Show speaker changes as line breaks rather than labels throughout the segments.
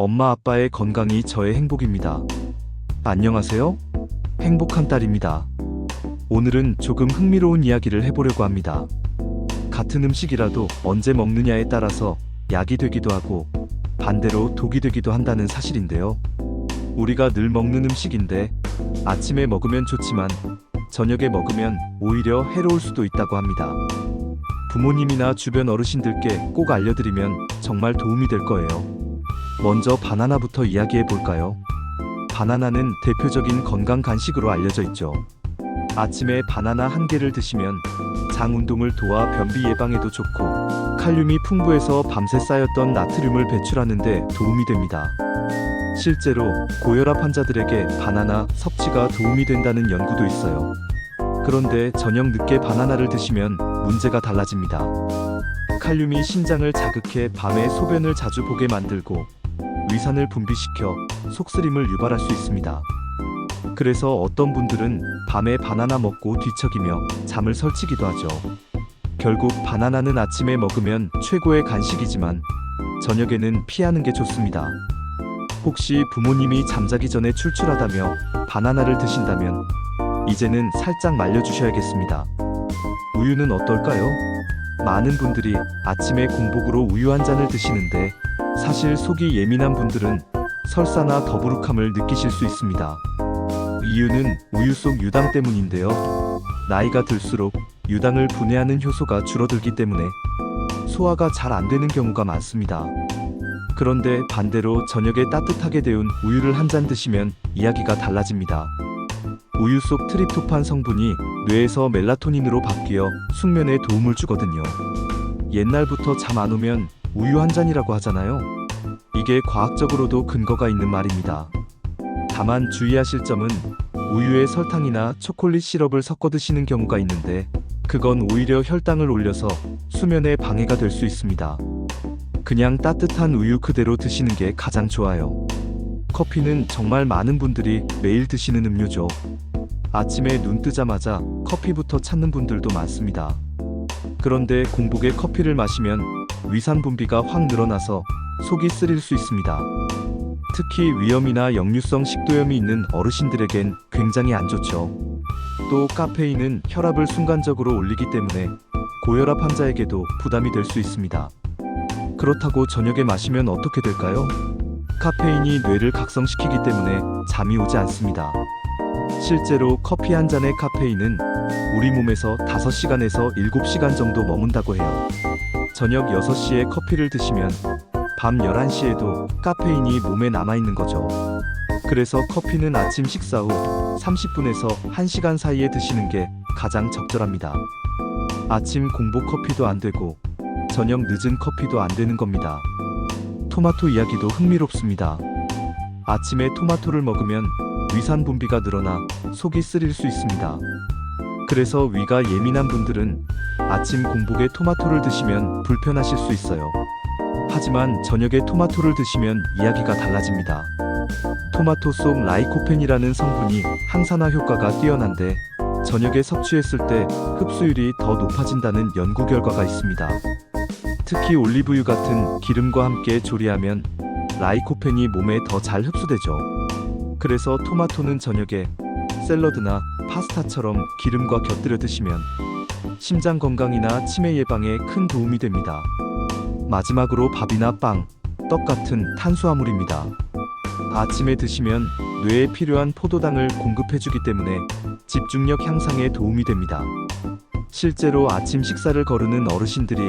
엄마 아빠의 건강이 저의 행복입니다. 안녕하세요. 행복한 딸입니다. 오늘은 조금 흥미로운 이야기를 해보려고 합니다. 같은 음식이라도 언제 먹느냐에 따라서 약이 되기도 하고 반대로 독이 되기도 한다는 사실인데요. 우리가 늘 먹는 음식인데 아침에 먹으면 좋지만 저녁에 먹으면 오히려 해로울 수도 있다고 합니다. 부모님이나 주변 어르신들께 꼭 알려드리면 정말 도움이 될 거예요. 먼저 바나나부터 이야기해 볼까요? 바나나는 대표적인 건강 간식으로 알려져 있죠. 아침에 바나나 한 개를 드시면 장 운동을 도와 변비 예방에도 좋고 칼륨이 풍부해서 밤새 쌓였던 나트륨을 배출하는 데 도움이 됩니다. 실제로 고혈압 환자들에게 바나나 섭취가 도움이 된다는 연구도 있어요. 그런데 저녁 늦게 바나나를 드시면 문제가 달라집니다. 칼륨이 신장을 자극해 밤에 소변을 자주 보게 만들고 위산을 분비시켜 속쓰림을 유발할 수 있습니다. 그래서 어떤 분들은 밤에 바나나 먹고 뒤척이며 잠을 설치기도 하죠. 결국 바나나는 아침에 먹으면 최고의 간식이지만 저녁에는 피하는 게 좋습니다. 혹시 부모님이 잠자기 전에 출출하다며 바나나를 드신다면 이제는 살짝 말려주셔야겠습니다. 우유는 어떨까요? 많은 분들이 아침에 공복으로 우유 한 잔을 드시는데 사실 속이 예민한 분들은 설사나 더부룩함을 느끼실 수 있습니다. 이유는 우유 속 유당 때문인데요. 나이가 들수록 유당을 분해하는 효소가 줄어들기 때문에 소화가 잘 안 되는 경우가 많습니다. 그런데 반대로 저녁에 따뜻하게 데운 우유를 한 잔 드시면 이야기가 달라집니다. 우유 속 트립토판 성분이 뇌에서 멜라토닌으로 바뀌어 숙면에 도움을 주거든요. 옛날부터 잠 안 오면 우유 한 잔이라고 하잖아요. 이게 과학적으로도 근거가 있는 말입니다. 다만 주의하실 점은 우유에 설탕이나 초콜릿 시럽을 섞어 드시는 경우가 있는데 그건 오히려 혈당을 올려서 수면에 방해가 될 수 있습니다. 그냥 따뜻한 우유 그대로 드시는 게 가장 좋아요. 커피는 정말 많은 분들이 매일 드시는 음료죠. 아침에 눈 뜨자마자 커피부터 찾는 분들도 많습니다. 그런데 공복에 커피를 마시면 위산 분비가 확 늘어나서 속이 쓰릴 수 있습니다. 특히 위염이나 역류성 식도염이 있는 어르신들에겐 굉장히 안 좋죠. 또 카페인은 혈압을 순간적으로 올리기 때문에 고혈압 환자에게도 부담이 될 수 있습니다. 그렇다고 저녁에 마시면 어떻게 될까요? 카페인이 뇌를 각성시키기 때문에 잠이 오지 않습니다. 실제로 커피 한 잔의 카페인은 우리 몸에서 5시간에서 7시간 정도 머문다고 해요. 저녁 6시에 커피를 드시면 밤 11시에도 카페인이 몸에 남아있는 거죠. 그래서 커피는 아침 식사 후 30분에서 1시간 사이에 드시는 게 가장 적절합니다. 아침 공복 커피도 안 되고 저녁 늦은 커피도 안 되는 겁니다. 토마토 이야기도 흥미롭습니다. 아침에 토마토를 먹으면 위산 분비가 늘어나 속이 쓰릴 수 있습니다. 그래서 위가 예민한 분들은 아침 공복에 토마토를 드시면 불편하실 수 있어요. 하지만 저녁에 토마토를 드시면 이야기가 달라집니다. 토마토 속 라이코펜이라는 성분이 항산화 효과가 뛰어난데 저녁에 섭취했을 때 흡수율이 더 높아진다는 연구 결과가 있습니다. 특히 올리브유 같은 기름과 함께 조리하면 라이코펜이 몸에 더 잘 흡수되죠. 그래서 토마토는 저녁에 샐러드나 파스타처럼 기름과 곁들여 드시면 심장 건강이나 치매 예방에 큰 도움이 됩니다. 마지막으로 밥이나 빵, 떡 같은 탄수화물입니다. 아침에 드시면 뇌에 필요한 포도당을 공급해주기 때문에 집중력 향상에 도움이 됩니다. 실제로 아침 식사를 거르는 어르신들이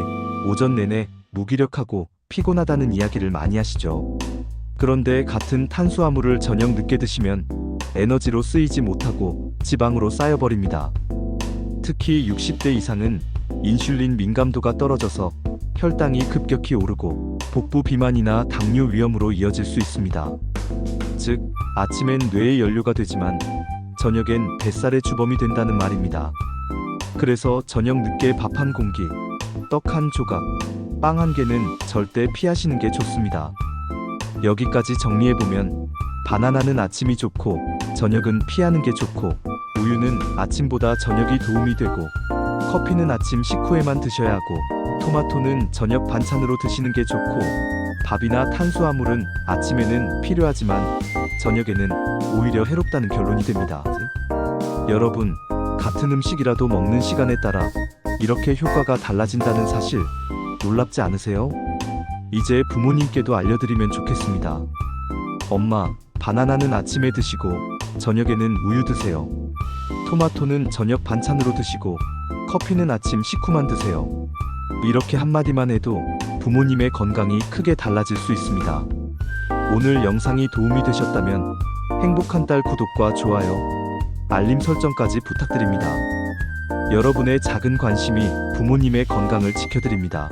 오전 내내 무기력하고 피곤하다는 이야기를 많이 하시죠. 그런데 같은 탄수화물을 저녁 늦게 드시면 에너지로 쓰이지 못하고 지방으로 쌓여버립니다. 특히 60대 이상은 인슐린 민감도가 떨어져서 혈당이 급격히 오르고 복부 비만이나 당뇨 위험으로 이어질 수 있습니다. 즉, 아침엔 뇌의 연료가 되지만 저녁엔 뱃살의 주범이 된다는 말입니다. 그래서 저녁 늦게 밥 한 공기, 떡 한 조각, 빵 한 개는 절대 피하시는 게 좋습니다. 여기까지 정리해보면 바나나는 아침이 좋고 저녁은 피하는 게 좋고 우유는 아침보다 저녁이 도움이 되고 커피는 아침 식후에만 드셔야 하고 토마토는 저녁 반찬으로 드시는 게 좋고 밥이나 탄수화물은 아침에는 필요하지만 저녁에는 오히려 해롭다는 결론이 됩니다. 여러분, 같은 음식이라도 먹는 시간에 따라 이렇게 효과가 달라진다는 사실 놀랍지 않으세요? 이제 부모님께도 알려드리면 좋겠습니다. 엄마, 바나나는 아침에 드시고 저녁에는 우유 드세요. 토마토는 저녁 반찬으로 드시고 커피는 아침 식후만 드세요. 이렇게 한마디만 해도 부모님의 건강이 크게 달라질 수 있습니다. 오늘 영상이 도움이 되셨다면 행복한 딸 구독과 좋아요, 알림 설정까지 부탁드립니다. 여러분의 작은 관심이 부모님의 건강을 지켜드립니다.